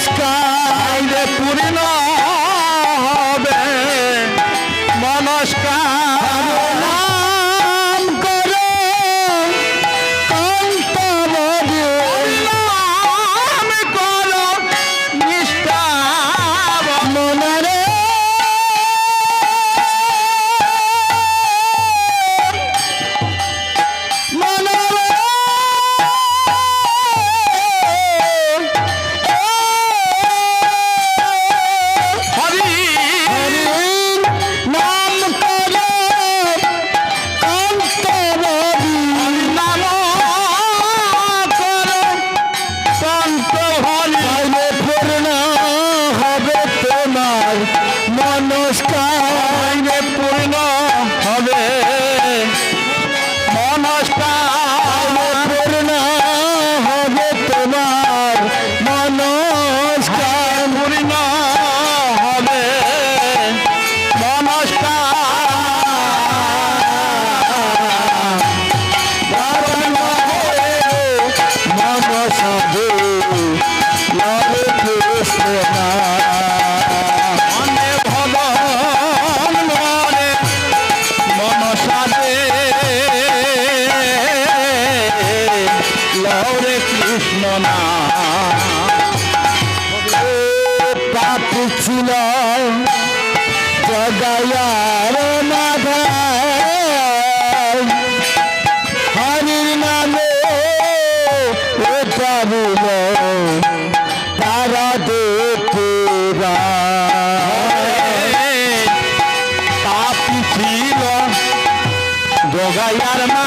buscar. না। পাপ ছিল জগায়ার মাথায় হরির নামে উঠাবিল তারা দেখে পাপ ছিল জগায়ার মা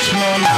আসলো না।